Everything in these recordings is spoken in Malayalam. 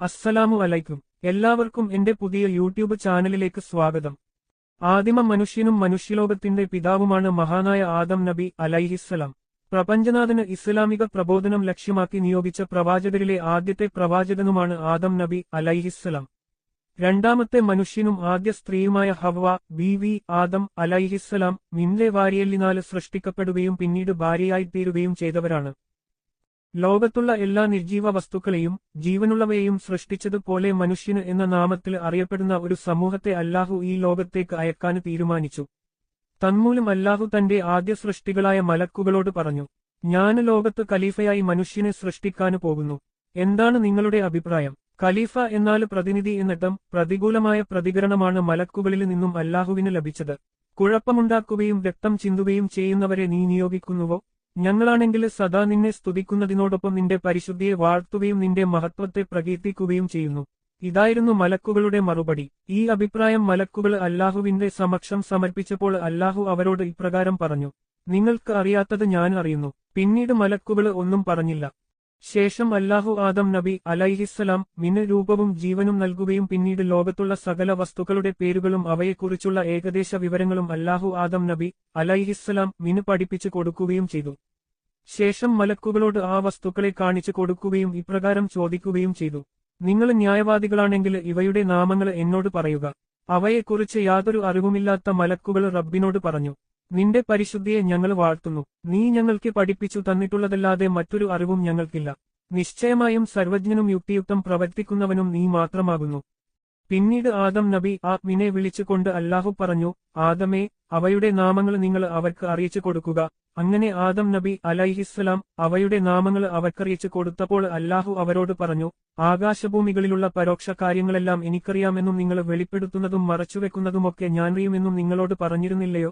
അസ്സലാമു അലൈക്കും. എല്ലാവർക്കും എന്റെ പുതിയ യൂട്യൂബ് ചാനലിലേക്ക് സ്വാഗതം. ആദിമ മനുഷ്യനും മനുഷ്യലോകത്തിന്റെ പിതാവുമാണ് മഹാനായ ആദം നബി അലൈഹിസ്സലാം പ്രപഞ്ചനാഥന് ഇസ്ലാമിക പ്രബോധനം ലക്ഷ്യമാക്കി നിയോഗിച്ച പ്രവാചകരിലെ ആദ്യത്തെ പ്രവാചകനുമാണ് ആദം നബി അലൈഹിസ്സലാം രണ്ടാമത്തെ മനുഷ്യനും ആദ്യ സ്ത്രീയുമായ ഹവ്വ ബി വി ആദം അലൈഹിസ്സലാം മിന്റെ വാരിയലിനാല് സൃഷ്ടിക്കപ്പെടുകയും പിന്നീട് ഭാര്യയായിത്തീരുകയും ചെയ്തവരാണ്. ലോകത്തുള്ള എല്ലാ നിർജീവ വസ്തുക്കളെയും ജീവനുള്ളവയെയും സൃഷ്ടിച്ചതുപോലെ മനുഷ്യന് എന്ന നാമത്തിൽ അറിയപ്പെടുന്ന ഒരു സമൂഹത്തെ അല്ലാഹു ഈ ലോകത്തേക്ക് അയക്കാൻ തീരുമാനിച്ചു. തന്മൂലം അല്ലാഹു തന്റെ ആദ്യ സൃഷ്ടികളായ മലക്കുകളോട് പറഞ്ഞു ഞാൻ ലോകത്ത് ഖലീഫയായി മനുഷ്യനെ സൃഷ്ടിക്കാനു പോകുന്നു. എന്താണ് നിങ്ങളുടെ അഭിപ്രായം? ഖലീഫ എന്നാൽ പ്രതിനിധി എന്നിട്ടും പ്രതികൂലമായ പ്രതികരണമാണ് മലക്കുകളിൽ നിന്നും അല്ലാഹുവിന് ലഭിച്ചത്. കുഴപ്പമുണ്ടാക്കുകയും രക്തം ചിന്തുകയും ചെയ്യുന്നവരെ നീ നിയോഗിക്കുന്നുവോ? ഞങ്ങളാണെങ്കിൽ സദാ നിന്നെ സ്തുതിക്കുന്നതിനോടൊപ്പം നിന്റെ പരിശുദ്ധിയെ വാഴ്ത്തുകയും നിന്റെ മഹത്വത്തെ പ്രകീർത്തിക്കുകയും ചെയ്യുന്നു. ഇതായിരുന്നു മലക്കുകളുടെ മറുപടി. ഈ അഭിപ്രായം മലക്കുകൾ അല്ലാഹുവിന്റെ സമക്ഷം സമർപ്പിച്ചപ്പോൾ അല്ലാഹു അവരോട് ഇപ്രകാരം പറഞ്ഞു നിങ്ങൾക്ക് അറിയാത്തത് ഞാൻ അറിയുന്നു. പിന്നീട് മലക്കുകൾ ഒന്നും പറഞ്ഞില്ല. ശേഷം അല്ലാഹു ആദം നബി അലൈഹിസ്സലാം മിന് രൂപവും ജീവനും നൽകുകയും പിന്നീട് ലോകത്തുള്ള സകല വസ്തുക്കളുടെ പേരുകളും അവയെക്കുറിച്ചുള്ള ഏകദേശ വിവരങ്ങളും അല്ലാഹു ആദം നബി അലൈഹിസ്സലാം മിന് പഠിപ്പിച്ചു കൊടുക്കുകയും ചെയ്തു. ശേഷം മലക്കുകളോട് ആ വസ്തുക്കളെ കാണിച്ചു കൊടുക്കുകയും ഇപ്രകാരം ചോദിക്കുകയും ചെയ്തു. നിങ്ങൾ ന്യായവാദികളാണെങ്കിൽ ഇവയുടെ നാമങ്ങൾ എന്നോട് പറയുക. അവയെക്കുറിച്ച് യാതൊരു അറിവുമില്ലാത്ത മലക്കുകൾ റബ്ബിനോട് പറഞ്ഞു. നിന്റെ പരിശുദ്ധിയെ ഞങ്ങൾ വാഴ്ത്തുന്നു. നീ ഞങ്ങൾക്ക് പഠിപ്പിച്ചു തന്നിട്ടുള്ളതല്ലാതെ മറ്റൊരു അറിവും ഞങ്ങൾക്കില്ല. നിശ്ചയമായും സർവജ്ഞനും യുക്തിയുക്തം പ്രവർത്തിക്കുന്നവനും നീ മാത്രമാകുന്നു. പിന്നീട് ആദം നബി ആത്മിനെ വിളിച്ചുകൊണ്ട് അല്ലാഹു പറഞ്ഞു ആദമേ അവയുടെ നാമങ്ങൾ നിങ്ങൾ അവർക്ക് അറിയിച്ചു കൊടുക്കുക. അങ്ങനെ ആദം നബി അലൈഹിസ്സലാം അവയുടെ നാമങ്ങൾ അവർക്കറിയിച്ചു കൊടുത്തപ്പോൾ അല്ലാഹു അവരോട് പറഞ്ഞു ആകാശഭൂമികളിലുള്ള പരോക്ഷ കാര്യങ്ങളെല്ലാം എനിക്കറിയാമെന്നും നിങ്ങൾ വെളിപ്പെടുത്തുന്നതും മറച്ചുവെക്കുന്നതുമൊക്കെ ഞാനറിയുമെന്നും നിങ്ങളോട് പറഞ്ഞിരുന്നില്ലയോ?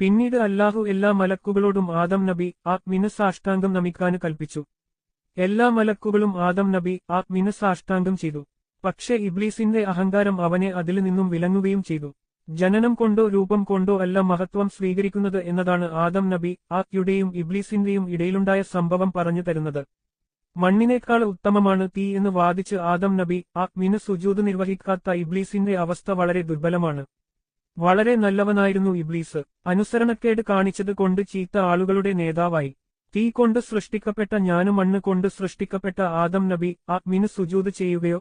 പിന്നീട് അല്ലാഹു എല്ലാ മലക്കുകളോടും ആദം നബി ആത്മിന് സാഷ്ടാംഗം നമിക്കാന് കൽപ്പിച്ചു. എല്ലാ മലക്കുകളും ആദം നബി ആത്മിന് സാഷ്ടാംഗം ചെയ്തു. പക്ഷേ ഇബ്ലീസിന്റെ അഹങ്കാരം അവനെ അതിൽ നിന്നും വിലങ്ങുകയും ചെയ്തു. ജനനം കൊണ്ടോ രൂപം കൊണ്ടോ അല്ല മഹത്വം സ്വീകരിക്കുന്നത് എന്നതാണ് ആദം നബി ആയുടെയും ഇബ്ലീസിന്റെയും ഇടയിലുണ്ടായ സംഭവം പറഞ്ഞു തരുന്നത്. മണ്ണിനേക്കാൾ ഉത്തമമാണ് തീ എന്ന് വാദിച്ച് ആദം നബി ആത്മിന് സുജൂത് നിർവഹിക്കാത്ത ഇബ്ലീസിന്റെ അവസ്ഥ വളരെ ദുർബലമാണ്. വളരെ നല്ലവനായിരുന്നു ഇബ്ലീസ്. അനുസരണക്കേട് കാണിച്ചത് കൊണ്ട് ചീത്ത ആളുകളുടെ നേതാവായി. തീ കൊണ്ട് സൃഷ്ടിക്കപ്പെട്ട ഞാനും മണ്ണ് കൊണ്ട് സൃഷ്ടിക്കപ്പെട്ട ആദം നബി ആത്മിന് സുജൂത് ചെയ്യുകയോ?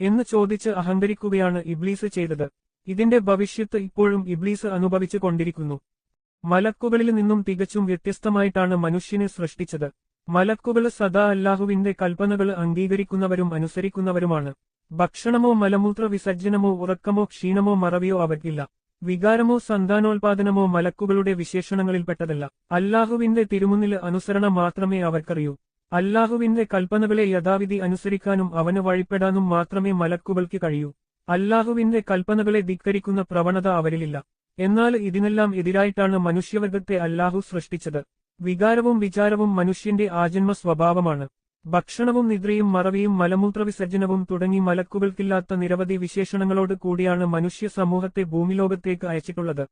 എന്ന് ചോദിച്ച് അഹങ്കരിക്കുകയാണ് ഇബ്ലീസ് ചെയ്തത്. ഇതിന്റെ ഭവിഷ്യത്ത് ഇപ്പോഴും ഇബ്ലീസ് അനുഭവിച്ചു കൊണ്ടിരിക്കുന്നു. മലക്കുകളിൽ നിന്നും തികച്ചും വ്യത്യസ്തമായിട്ടാണ് മനുഷ്യനെ സൃഷ്ടിച്ചത്. മലക്കുകൾ സദാ അല്ലാഹുവിന്റെ കൽപ്പനകൾ അംഗീകരിക്കുന്നവരും അനുസരിക്കുന്നവരുമാണ്. ഭക്ഷണമോ മലമൂത്ര വിസർജനമോ ഉറക്കമോ ക്ഷീണമോ മറവിയോ അവർക്കില്ല. വികാരമോ സന്താനോൽപാദനമോ മലക്കുകളുടെ വിശേഷണങ്ങളിൽപ്പെട്ടതല്ല. അല്ലാഹുവിന്റെ തിരുമുന്നിൽ അനുസരണം മാത്രമേ അവർക്കറിയൂ. അല്ലാഹുവിന്റെ കൽപ്പനകളെ യഥാവിധി അനുസരിക്കാനും അവന് വഴിപ്പെടാനും മാത്രമേ മലക്കുകൾക്ക് കഴിയൂ. അല്ലാഹുവിന്റെ കൽപ്പനകളെ ധിക്കരിക്കുന്ന പ്രവണത അവരിലില്ല. എന്നാൽ ഇതിനെല്ലാം എതിരായിട്ടാണ് മനുഷ്യവർഗത്തെ അല്ലാഹു സൃഷ്ടിച്ചത്. വികാരവും വിചാരവും മനുഷ്യന്റെ ആജന്മ സ്വഭാവമാണ്. ഭക്ഷണവും നിദ്രയും മറവിയും മലമൂത്രവിസർജനവും തുടങ്ങി മലക്കുകൾക്കില്ലാത്ത നിരവധി വിശേഷണങ്ങളോട് കൂടിയാണ് മനുഷ്യ സമൂഹത്തെ ഭൂമിലോകത്തേക്ക് അയച്ചിട്ടുള്ളത്.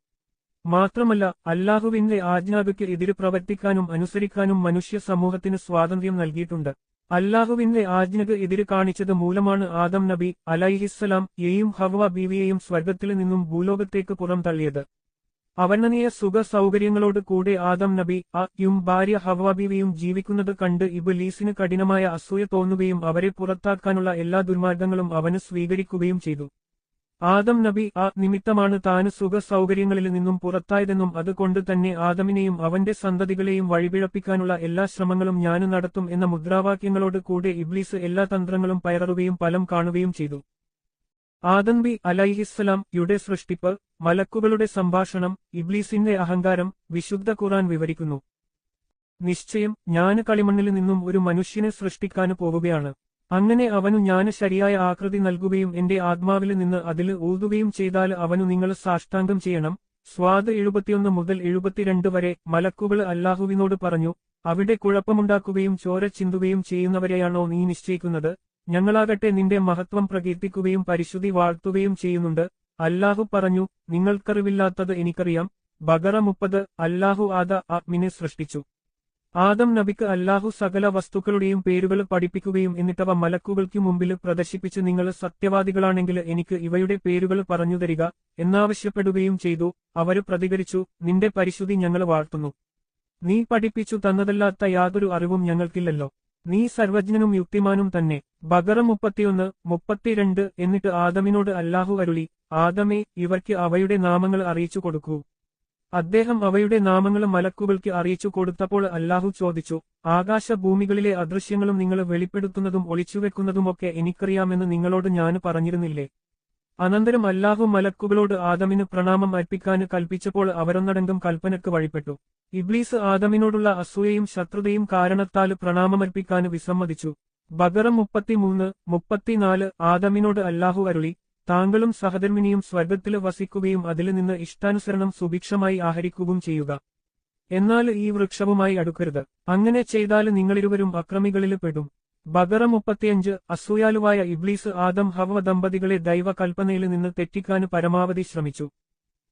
മാത്രമല്ല അല്ലാഹുവിന്റെ ആജ്ഞാകയ്ക്ക് എതിര് പ്രവർത്തിക്കാനും അനുസരിക്കാനും മനുഷ്യ സമൂഹത്തിന് സ്വാതന്ത്ര്യം നൽകിയിട്ടുണ്ട്. അല്ലാഹുവിന്റെ ആജ്ഞക്ക് എതിര് കാണിച്ചത് മൂലമാണ് ആദം നബി അലൈഹിസ്സലാം യെയും ഹവ ബീവിയെയും സ്വർഗത്തിൽ നിന്നും ഭൂലോകത്തേക്ക് പുറം തള്ളിയത്. അവർണനീയ സുഖ സൗകര്യങ്ങളോട് കൂടെ ആദം നബി യും ഭാര്യ ഹവ ജീവിക്കുന്നത് കണ്ട് ഇബുലീസിന് കഠിനമായ അസൂയ തോന്നുകയും അവരെ പുറത്താക്കാനുള്ള എല്ലാ ദുർമാർഗങ്ങളും അവന് സ്വീകരിക്കുകയും ചെയ്തു. ആദം നബി ആ നിമിത്തമാണ് താന് സുഖ സൗകര്യങ്ങളിൽ നിന്നും പുറത്തായതെന്നും അതുകൊണ്ട് തന്നെ ആദമിനെയും അവന്റെ സന്തതികളെയും വഴിപിഴപ്പിക്കാനുള്ള എല്ലാ ശ്രമങ്ങളും ഞാൻ നടത്തും എന്ന മുദ്രാവാക്യങ്ങളോട് കൂടെ ഇബ്ലീസ് എല്ലാ തന്ത്രങ്ങളും പയറുകയും ഫലം കാണുകയും ചെയ്തു. ആദം ബി അലൈഹിസ്സലാം യുടെ സൃഷ്ടിപ്പ് മലക്കുകളുടെ സംഭാഷണം ഇബ്ലീസിന്റെ അഹങ്കാരം വിശുദ്ധ ഖുറാൻ വിവരിക്കുന്നു. നിശ്ചയം ഞാൻ കളിമണ്ണിൽ നിന്നും ഒരു മനുഷ്യനെ സൃഷ്ടിക്കാന് പോവുകയാണ്. അങ്ങനെ അവനു ഞാൻ ശരിയായ ആകൃതി നൽകുകയും എന്റെ ആത്മാവിൽ നിന്ന് അതിൽ ഊതുകയും ചെയ്താൽ അവനു നിങ്ങൾ സാഷ്ടാംഗം ചെയ്യണം. സ്വാദ് എഴുപത്തിയൊന്ന് മുതൽ എഴുപത്തിരണ്ട് വരെ മലക്കുകൾ അല്ലാഹുവിനോട് പറഞ്ഞു അവിടെ കുഴപ്പമുണ്ടാക്കുകയും ചോര ചിന്തുകയും ചെയ്യുന്നവരെയാണോ നീ നിശ്ചയിക്കുന്നത്? ഞങ്ങളാകട്ടെ നിന്റെ മഹത്വം പ്രകീർത്തിക്കുകയും പരിശുദ്ധി വാഴ്ത്തുകയും ചെയ്യുന്നുണ്ട്. അല്ലാഹു പറഞ്ഞു നിങ്ങൾക്കറിവില്ലാത്തത് എനിക്കറിയാം. ബഗറ മുപ്പത് അല്ലാഹു ആദ ആത്മിനെ സൃഷ്ടിച്ചു. ആദം നബിക്ക് അല്ലാഹു സകല വസ്തുക്കളുടെയും പേരുകൾ പഠിപ്പിക്കുകയും എന്നിട്ടവ മലക്കുകൾക്ക് മുമ്പിൽ പ്രദർശിപ്പിച്ച് നിങ്ങൾ സത്യവാദികളാണെങ്കിൽ എനിക്ക് ഇവയുടെ പേരുകൾ പറഞ്ഞു തരിക എന്നാവശ്യപ്പെടുകയും ചെയ്തു. അവർ പ്രതികരിച്ചു നിന്റെ പരിശുദ്ധി ഞങ്ങൾ വാഴ്ത്തുന്നു. നീ പഠിപ്പിച്ചു തന്നതല്ലാത്ത യാതൊരു അറിവും ഞങ്ങൾക്കില്ലല്ലോ. നീ സർവജ്ഞനും യുക്തിമാനും തന്നെ. ബഗറ മുപ്പത്തിയൊന്ന് മുപ്പത്തിരണ്ട് എന്നിട്ട് ആദമിനോട് അല്ലാഹു അരുളി ആദമേ ഇവർക്ക് അവയുടെ നാമങ്ങൾ അറിയിച്ചു കൊടുക്കൂ. അദ്ദേഹം അവയുടെ നാമങ്ങളും മലക്കുകൾക്ക് അറിയിച്ചു കൊടുത്തപ്പോൾ അല്ലാഹു ചോദിച്ചു ആകാശ ഭൂമികളിലെ അദൃശ്യങ്ങളും നിങ്ങൾ വെളിപ്പെടുത്തുന്നതും ഒളിച്ചുവെക്കുന്നതുമൊക്കെ എനിക്കറിയാമെന്ന് നിങ്ങളോട് ഞാൻ പറഞ്ഞിരുന്നില്ലേ? അനന്തരം അല്ലാഹു മലക്കുകളോട് ആദമിന് പ്രണാമം അർപ്പിക്കാൻ കൽപ്പിച്ചപ്പോൾ അവരൊന്നടങ്കം കൽപ്പനക്ക് വഴിപ്പെട്ടു. ഇബ്ലീസ് ആദമിനോടുള്ള അസൂയയും ശത്രുതയും കാരണത്താൽ പ്രണാമമർപ്പിക്കാൻ വിസമ്മതിച്ചു. ബകറം മുപ്പത്തിമൂന്ന് മുപ്പത്തിനാല് ആദമിനോട് അല്ലാഹു അരുളി താങ്കളും സഹധർമ്മിനിയും സ്വർഗത്തിൽ വസിക്കുകയും അതിൽ നിന്ന് ഇഷ്ടാനുസരണം സുഭിക്ഷമായി ആഹരിക്കുകയും ചെയ്യുക. എന്നാൽ ഈ വൃക്ഷവുമായി അടുക്കരുത്. അങ്ങനെ ചെയ്താൽ നിങ്ങളിരുവരും അക്രമികളിൽ പെടും. ബഗറ മുപ്പത്തിയഞ്ച് അസൂയാലുവായ ഇബ്ലീസ് ആദം ഹവ ദമ്പതികളെ ദൈവ കൽപ്പനയിൽ നിന്ന് തെറ്റിക്കാൻ പരമാവധി ശ്രമിച്ചു.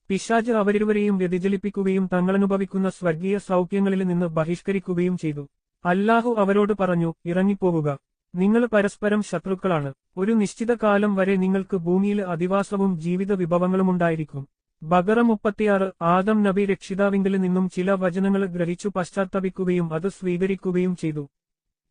പിശാജ് അവരിരുവരെയും വ്യതിചലിപ്പിക്കുകയും തങ്ങളനുഭവിക്കുന്ന സ്വർഗീയ സൗഖ്യങ്ങളിൽ നിന്ന് ബഹിഷ്കരിക്കുകയും ചെയ്തു. അല്ലാഹു അവരോട് പറഞ്ഞു ഇറങ്ങിപ്പോവുക. നിങ്ങൾ പരസ്പരം ശത്രുക്കളാണ്. ഒരു നിശ്ചിത കാലം വരെ നിങ്ങൾക്ക് ഭൂമിയിൽ അധിവാസവും ജീവിത വിഭവങ്ങളുമുണ്ടായിരിക്കും ബഗറ മുപ്പത്തിയാറ് ആദം നബി രക്ഷിതാവിങ്കിൽ നിന്നും ചില വചനങ്ങൾ ഗ്രഹിച്ചു പശ്ചാത്തപിക്കുകയും അത് സ്വീകരിക്കുകയും ചെയ്തു.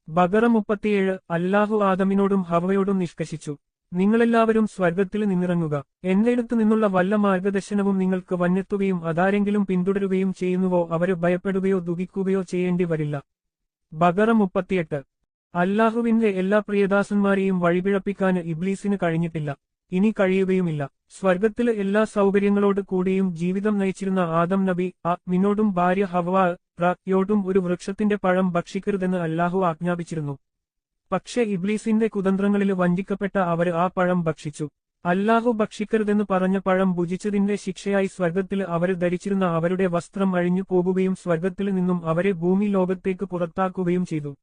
ബഗറ മുപ്പത്തിയേഴ് അല്ലാഹു ആദമിനോടും ഹവയോടും നിഷ്കശിച്ചു. നിങ്ങളെല്ലാവരും സ്വർഗത്തിൽ നിന്നിറങ്ങുക. എന്നിടത്തു നിന്നുള്ള വല്ല മാർഗദർശനവും നിങ്ങൾക്ക് വന്നെത്തുകയും അതാരെങ്കിലും പിന്തുടരുകയും ചെയ്യുന്നുവോ അവരെ ഭയപ്പെടുകയോ ദുഃഖിക്കുകയോ ചെയ്യേണ്ടി വരില്ല ബഗറ മുപ്പത്തിയെട്ട് അല്ലാഹുവിന്റെ എല്ലാ പ്രിയദാസന്മാരെയും വഴിപിഴപ്പിക്കാന് ഇബ്ലീസിന് കഴിഞ്ഞിട്ടില്ല. ഇനി കഴിയുകയുമില്ല. സ്വർഗത്തിലെ എല്ലാ സൗകര്യങ്ങളോട് കൂടിയും ജീവിതം നയിച്ചിരുന്ന ആദം നബി ആ മിനോടും ഭാര്യ ഹവാ യോട്ടും ഒരു വൃക്ഷത്തിന്റെ പഴം ഭക്ഷിക്കരുതെന്ന് അല്ലാഹു ആജ്ഞാപിച്ചിരുന്നു. പക്ഷേ ഇബ്ലീസിന്റെ കുതന്ത്രങ്ങളിൽ വഞ്ചിക്കപ്പെട്ട അവർ ആ പഴം ഭക്ഷിച്ചു. അല്ലാഹു ഭക്ഷിക്കരുതെന്ന് പറഞ്ഞ പഴം ഭുജിച്ചതിന്റെ ശിക്ഷയായി സ്വർഗത്തിൽ അവർ ധരിച്ചിരുന്ന അവരുടെ വസ്ത്രം അഴിഞ്ഞു പോകുകയും സ്വർഗത്തിൽ നിന്നും അവരെ ഭൂമി ലോകത്തേക്ക് പുറത്താക്കുകയും ചെയ്തു.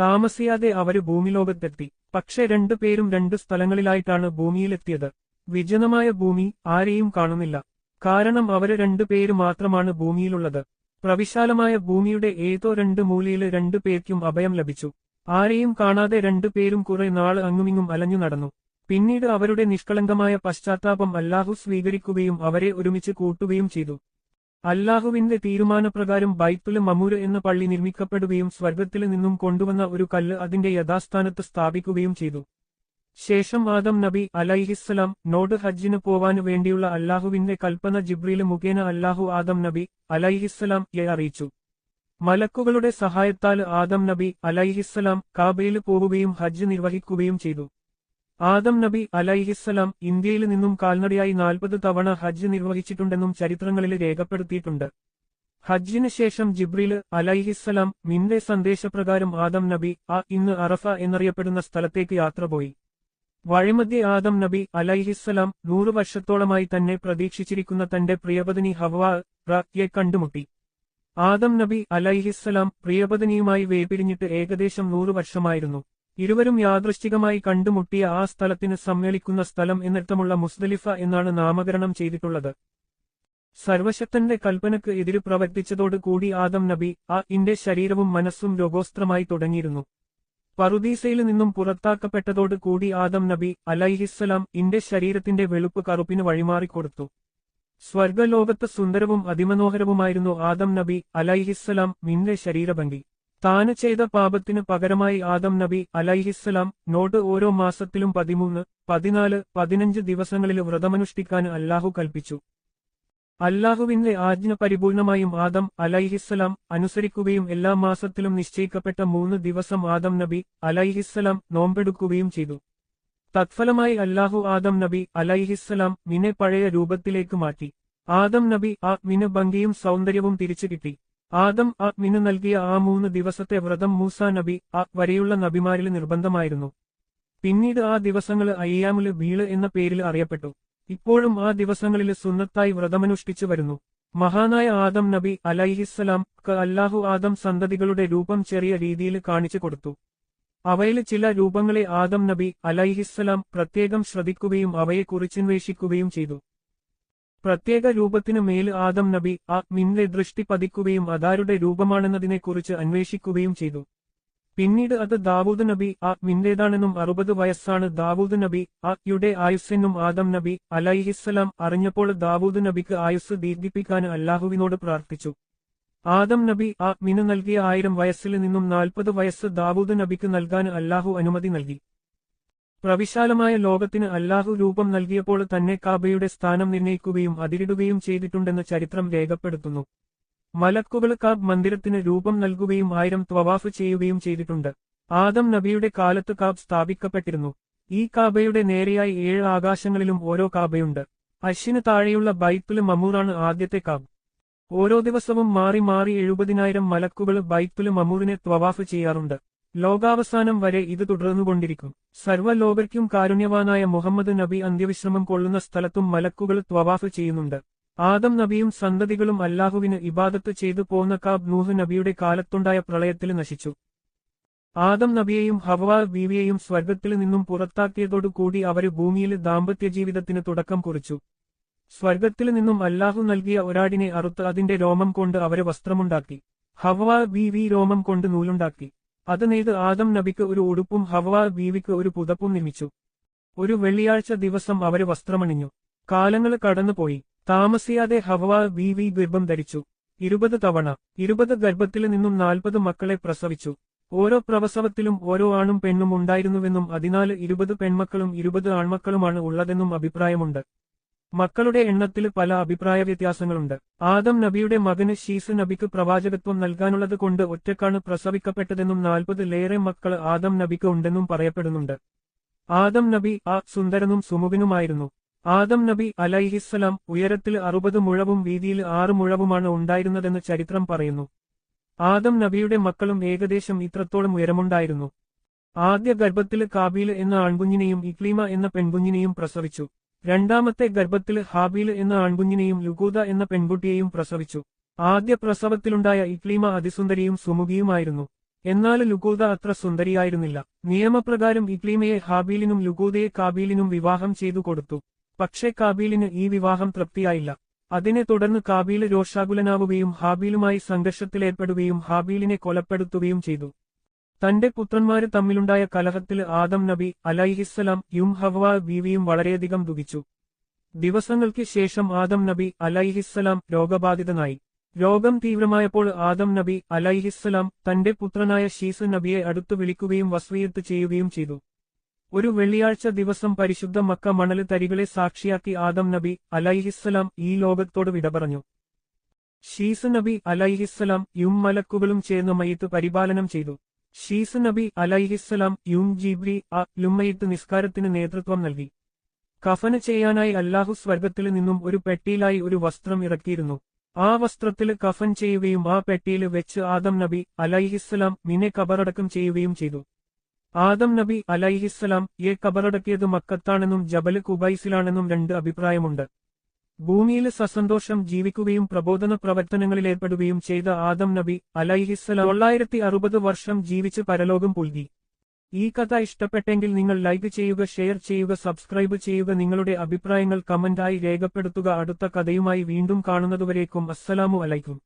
താമസിയാതെ അവർ ഭൂമിലോകത്തെത്തി. പക്ഷെ രണ്ടു പേരും രണ്ട് സ്ഥലങ്ങളിലായിട്ടാണ് ഭൂമിയിലെത്തിയത്. വിജനമായ ഭൂമി ആരെയും കാണുന്നില്ല. കാരണം അവർ രണ്ടു പേര് മാത്രമാണ് ഭൂമിയിലുള്ളത്. പ്രവിശാലമായ ഭൂമിയുടെ ഏതോ രണ്ട് മൂലയിൽ രണ്ടു പേർക്കും അഭയം ലഭിച്ചു. ആരെയും കാണാതെ രണ്ടു പേരും കുറെ നാൾ അങ്ങുമിങ്ങും അലഞ്ഞു നടന്നു. പിന്നീട് അവരുടെ നിഷ്കളങ്കമായ പശ്ചാത്താപം അല്ലാഹു സ്വീകരിക്കുകയും അവരെ ഒരുമിച്ച് കൂട്ടുകയും ചെയ്തു. അല്ലാഹുവിന്റെ തീരുമാനപ്രകാരം ബൈത്തുൽ മമൂര് എന്ന പള്ളി നിർമ്മിക്കപ്പെടുകയും സ്വർഗത്തിൽ നിന്നും കൊണ്ടുവന്ന ഒരു കല്ല് അതിന്റെ യഥാസ്ഥാനത്ത് സ്ഥാപിക്കുകയും ചെയ്തു. ശേഷം ആദം നബി അലൈഹിസ്സലാം നോട് ഹജ്ജിന് പോവാനു വേണ്ടിയുള്ള അല്ലാഹുവിന്റെ കൽപ്പന ജിബ്രീൽ മുഖേന അല്ലാഹു ആദം നബി അലൈഹിസ്സലാം യെ അറിയിച്ചു. മലക്കുകളുടെ സഹായത്താൽ ആദം നബി അലൈഹിസ്സലാം കാബയിൽ പോവുകയും ഹജ്ജ് നിർവഹിക്കുകയും ചെയ്തു. ആദം നബി അലൈഹിസ്സലാം ഇന്ത്യയിൽ നിന്നും കാൽനടയായി നാൽപ്പത് തവണ ഹജ്ജ് നിർവഹിച്ചിട്ടുണ്ടെന്നും ചരിത്രങ്ങളിൽ രേഖപ്പെടുത്തിയിട്ടുണ്ട്. ഹജ്ജിന് ശേഷം ജിബ്രീൽ അലൈഹിസ്സലാം മിന്റെ സന്ദേശപ്രകാരം ആദം നബി ആ ഇന്ന് അറഫ എന്നറിയപ്പെടുന്ന സ്ഥലത്തേക്ക് യാത്ര പോയി. വഴിമധ്യ ആദം നബി അലൈഹിസ്സലാം നൂറു വർഷത്തോളമായി തന്നെ പ്രതീക്ഷിച്ചിരിക്കുന്ന തന്റെ പ്രിയപതിനി ഹവ്വ യെ കണ്ടുമുട്ടി. ആദം നബി അലൈഹിസ്സലാം പ്രിയപതിനിയുമായി വേപിരിഞ്ഞിട്ട് ഏകദേശം നൂറു വർഷമായിരുന്നു. ഇരുവരും യാദൃശ്ചികമായി കണ്ടുമുട്ടിയ ആ സ്ഥലത്തിന് സമ്മേളിക്കുന്ന സ്ഥലം എന്നർത്ഥമുള്ള മുസ്ദലിഫ എന്നാണ് നാമകരണം ചെയ്തിട്ടുള്ളത്. സർവശക്തന്റെ കൽപ്പനക്ക് എതിര് പ്രവർത്തിച്ചതോട് കൂടി ആദം നബി ആ ഇന്റെ ശരീരവും മനസ്സും രോഗോസ്ത്രമായി തുടങ്ങിയിരുന്നു. പറുദീസയിൽ നിന്നും പുറത്താക്കപ്പെട്ടതോട് കൂടി ആദം നബി അലൈഹിസ്സലാം ഇന്റെ ശരീരത്തിന്റെ വെളുപ്പ് കറുപ്പിന് വഴിമാറിക്കൊടുത്തു. സ്വർഗലോകത്ത് സുന്ദരവും അതിമനോഹരവുമായിരുന്നു ആദം നബി അലൈഹിസ്സലാം മിന്റെ ശരീരഭംഗി. താന് ചെയ്ത പാപത്തിന് പകരമായി ആദം നബി അലൈഹിസ്സലാം നോട്ട് ഓരോ മാസത്തിലും പതിമൂന്ന് പതിനാല് പതിനഞ്ച് ദിവസങ്ങളിൽ വ്രതമനുഷ്ഠിക്കാൻ അല്ലാഹു കൽപ്പിച്ചു. അല്ലാഹുവിന്റെ ആജ്ഞ പരിപൂർണമായും ആദം അലൈഹിസ്സലാം അനുസരിക്കുകയും എല്ലാ മാസത്തിലും നിശ്ചയിക്കപ്പെട്ട മൂന്ന് ദിവസം ആദം നബി അലൈഹിസ്സലാം നോമ്പെടുക്കുകയും ചെയ്തു. തത്ഫലമായി അല്ലാഹു ആദം നബി അലൈഹിസ്സലാം മിനെ പഴയ രൂപത്തിലേക്ക് മാറ്റി. ആദം നബി ആ മിന് ഭംഗിയും സൗന്ദര്യവും തിരിച്ചു കിട്ടി. ആദം ആ മിന് നൽകിയ ആ മൂന്ന് ദിവസത്തെ വ്രതം മൂസ നബി ആ വരെയുള്ള നബിമാരിൽ നിർബന്ധമായിരുന്നു. പിന്നീട് ആ ദിവസങ്ങൾ അയ്യാമുൽ ബീൾ എന്ന പേരിൽ അറിയപ്പെട്ടു. ഇപ്പോഴും ആ ദിവസങ്ങളിൽ സുന്നത്തായി വ്രതമനുഷ്ഠിച്ചു വരുന്നു. മഹാനായ ആദം നബി അലൈഹിസ്സലാം അല്ലാഹു ആദം സന്തതികളുടെ രൂപം ചെറിയ രീതിയിൽ കാണിച്ചു കൊടുത്തു. അവയിൽ ചില രൂപങ്ങളെ ആദം നബി അലൈഹിസ്സലാം പ്രത്യേകം ശ്രദ്ധിക്കുകയും അവയെ കുറിച്ചന്വേഷിക്കുകയും ചെയ്തു. പ്രത്യേക രൂപത്തിനു മേൽ ആദം നബി ആ മിന്റെ ദൃഷ്ടി പതിക്കുകയും അതാരുടെ രൂപമാണെന്നതിനെക്കുറിച്ച് അന്വേഷിക്കുകയും ചെയ്തു. പിന്നീട് അത് ദാവൂദ് നബി ആ മിന്റേതാണെന്നും അറുപത് വയസ്സാണ് ദാവൂദ് നബി ആ യുടെ ആയുസ്സെന്നും ആദം നബി അലൈഹിസ്സലാം അറിഞ്ഞപ്പോൾ ദാവൂദ് നബിക്ക് ആയുസ് ദീർഘിപ്പിക്കാൻ അല്ലാഹുവിനോട് പ്രാർത്ഥിച്ചു. ആദം നബി ആ മിന് നൽകിയ ആയിരം വയസ്സിൽ നിന്നും നാൽപ്പത് വയസ്സ് ദാവൂദ് നബിക്ക് നൽകാൻ അല്ലാഹു അനുമതി നൽകി. പ്രവിശാലമായ ലോകത്തിന് അല്ലാഹു രൂപം നൽകിയപ്പോൾ തന്നെ കാബയുടെ സ്ഥാനം നിർണയിക്കുകയും അതിരിടുകയും ചെയ്തിട്ടുണ്ടെന്ന് ചരിത്രം രേഖപ്പെടുത്തുന്നു. മലക്കുകൾ കാബ് മന്ദിരത്തിന് രൂപം നൽകുകയും ആയിരം ത്വവാഫ് ചെയ്യുകയും ചെയ്തിട്ടുണ്ട്. ആദം നബിയുടെ കാലത്ത് കാബ് സ്ഥാപിക്കപ്പെട്ടിരുന്നു. ഈ കാബയുടെ നേരെയായി ഏഴ് ആകാശങ്ങളിലും ഓരോ കാബയുണ്ട്. അശ്വിന് താഴെയുള്ള ബൈത്തുൽ മമൂറാണ് ആദ്യത്തെ കാബ്. ഓരോ ദിവസവും മാറി മാറി എഴുപതിനായിരം മലക്കുകൾ ബൈത്തുൽ മമൂറിനെ ത്വവാഫ് ചെയ്യാറുണ്ട്. ലോകാവസാനം വരെ ഇത് തുടർന്നുകൊണ്ടിരിക്കും. സർവലോകർക്കും കാരുണ്യവാനായ മുഹമ്മദ് നബി അന്ത്യവിശ്രമം കൊള്ളുന്ന സ്ഥലത്തും മലക്കുകൾ ത്വവാഫ് ചെയ്യുന്നുണ്ട്. ആദം നബിയും സന്തതികളും അല്ലാഹുവിന് ഇബാദത്ത് ചെയ്തു പോന്ന കാബ് നൂഹ് നബിയുടെ കാലത്തുണ്ടായ പ്രളയത്തിൽ നശിച്ചു. ആദം നബിയെയും ഹവാ ബീവിയെയും സ്വർഗത്തിൽ നിന്നും പുറത്താക്കിയതോടുകൂടി അവർ ഭൂമിയിൽ ദാമ്പത്യ ജീവിതത്തിന് തുടക്കം കുറിച്ചു. സ്വർഗത്തിൽ നിന്നും അല്ലാഹു നൽകിയ ഒരാടിനെ അറുത്ത് അതിന്റെ രോമം കൊണ്ട് അവരെ വസ്ത്രമുണ്ടാക്കി. ഹവ്വ ബീവി രോമം കൊണ്ട് നൂലുണ്ടാക്കി. അത് നെയ്ത് ആദം നബിക്ക് ഒരു ഉടുപ്പും ഹവ ബീവിക്ക് ഒരു പുതപ്പും നിർമ്മിച്ചു. ഒരു വെള്ളിയാഴ്ച ദിവസം അവർ വസ്ത്രമണിഞ്ഞു. കാലങ്ങൾ കടന്നുപോയി. താമസിയാതെ ഹവ ബീവി ഗർഭം ധരിച്ചു. ഇരുപത് തവണ ഇരുപത് ഗർഭത്തിൽ നിന്നും നാൽപ്പത് മക്കളെ പ്രസവിച്ചു. ഓരോ പ്രവസവത്തിലും ഓരോ ആണും പെണ്ണും ഉണ്ടായിരുന്നുവെന്നും അതിനാല് ഇരുപത് പെൺമക്കളും ഇരുപത് ആൺമക്കളുമാണ് ഉള്ളതെന്നും അഭിപ്രായമുണ്ട്. മക്കളുടെ എണ്ണത്തിൽ പല അഭിപ്രായ വ്യത്യാസങ്ങളുണ്ട്. ആദം നബിയുടെ മകന് ഷീസ് നബിക്ക് പ്രവാചകത്വം നൽകാനുള്ളത് കൊണ്ട് ഒറ്റക്കാണ് പ്രസവിക്കപ്പെട്ടതെന്നും നാൽപ്പതിലേറെ മക്കൾ ആദം നബിക്ക് ഉണ്ടെന്നും പറയപ്പെടുന്നുണ്ട്. ആദം നബി ആ സുന്ദരനും സുമുഖനുമായിരുന്നു. ആദം നബി അലൈഹിസ്സലാം ഉയരത്തിൽ അറുപത് മുഴവും വീതിയിൽ ആറ് മുഴവുമാണ് ഉണ്ടായിരുന്നതെന്ന് ചരിത്രം പറയുന്നു. ആദം നബിയുടെ മക്കളും ഏകദേശം ഇത്രത്തോളം ഉയരമുണ്ടായിരുന്നു. ആദ്യ ഗർഭത്തിൽ കാബീൽ എന്ന ആൺകുഞ്ഞിനെയും ഇക്ലീമ എന്ന പെൺകുഞ്ഞിനെയും പ്രസവിച്ചു. രണ്ടാമത്തെ ഗർഭത്തിൽ ഹാബീൽ എന്ന ആൺകുഞ്ഞിനെയും ലുഗൂദ എന്ന പെൺകുട്ടിയെയും പ്രസവിച്ചു. ആദ്യ പ്രസവത്തിലുണ്ടായ ഇക്ലീമ അതിസുന്ദരിയും സുമുഖിയുമായിരുന്നു. എന്നാൽ ലുഗൂദ അത്ര സുന്ദരിയായിരുന്നില്ല. നിയമപ്രകാരം ഇക്ലീമയെ ഹാബീലിനും ലുഗൂദയെ കാബീലിനും വിവാഹം ചെയ്തു കൊടുത്തു. പക്ഷേ കാബീലിന് ഈ വിവാഹം തൃപ്തിയായില്ല. അതിനെ തുടർന്ന് കാബീൽ രോഷാകുലനാവുകയും ഹാബീലുമായി സംഘർഷത്തിലേർപ്പെടുകയും ഹാബീലിനെ കൊലപ്പെടുത്തുകയും ചെയ്തു. തന്റെ പുത്രന്മാര് തമ്മിലുണ്ടായ കലഹത്തിൽ ആദം നബി അലൈഹിസ്സലാം യും ഹവ ബീവിയും വളരെയധികം ദുഃഖിച്ചു. ദിവസങ്ങൾക്ക് ശേഷം ആദം നബി അലൈഹിസ്സലാം രോഗബാധിതനായി. രോഗം തീവ്രമായപ്പോൾ ആദം നബി അലൈഹിസ്സലാം തന്റെ പുത്രനായ ഷീസ് നബിയെ അടുത്തു വിളിക്കുകയും വസ്വീയത്ത് ചെയ്യുകയും ചെയ്തു. ഒരു വെള്ളിയാഴ്ച ദിവസം പരിശുദ്ധ മക്ക മണൽ തരികളെ സാക്ഷിയാക്കി ആദം നബി അലൈഹിസ്സലാം ഈ ലോകത്തോട് വിട പറഞ്ഞു ഷീസ് നബി അലൈഹിസ്സലാം യും മലക്കുകളും ചേർന്ന് മയ്യത്ത് പരിപാലനം ചെയ്തു. ഷീസ് നബി അലൈഹിസ്സലാം യും ജിബ്രി അ ലുമ്മയിട്ട് നിസ്കാരത്തിന് നേതൃത്വം നൽകി. കഫന ചെയ്യാനായി അല്ലാഹു സ്വർഗത്തിൽ നിന്നും ഒരു പെട്ടിയിലായി ഒരു വസ്ത്രം ഇറക്കിയിരുന്നു. ആ വസ്ത്രത്തിൽ കഫൻ ചെയ്യുകയും ആ പെട്ടിയിൽ വെച്ച് ആദം നബി അലൈഹിസ്സലാം മിനെ കബറടക്കം ചെയ്യുകയും ചെയ്തു. ആദം നബി അലൈഹിസ്സലാം യെ കബറടക്കിയത് മക്കത്താണെന്നും ജബൽ കുബൈസിലാണെന്നും രണ്ട് അഭിപ്രായമുണ്ട്. ഭൂമിയിൽ സസന്തോഷം ജീവിക്കുകയും പ്രബോധന പ്രവർത്തനങ്ങളിലേർപ്പെടുകയും ചെയ്ത ആദം നബി അലൈഹിസ്സല തൊള്ളായിരത്തി അറുപത് വർഷം ജീവിച്ച് പരലോകം പുൽകി. ഈ കഥ ഇഷ്ടപ്പെട്ടെങ്കിൽ നിങ്ങൾ ലൈക്ക് ചെയ്യുക ഷെയർ ചെയ്യുക സബ്സ്ക്രൈബ് ചെയ്യുക. നിങ്ങളുടെ അഭിപ്രായങ്ങൾ കമന്റായി രേഖപ്പെടുത്തുക. അടുത്ത കഥയുമായി വീണ്ടും കാണുന്നതുവരേക്കും. അസ്സലാമു അലൈക്കും.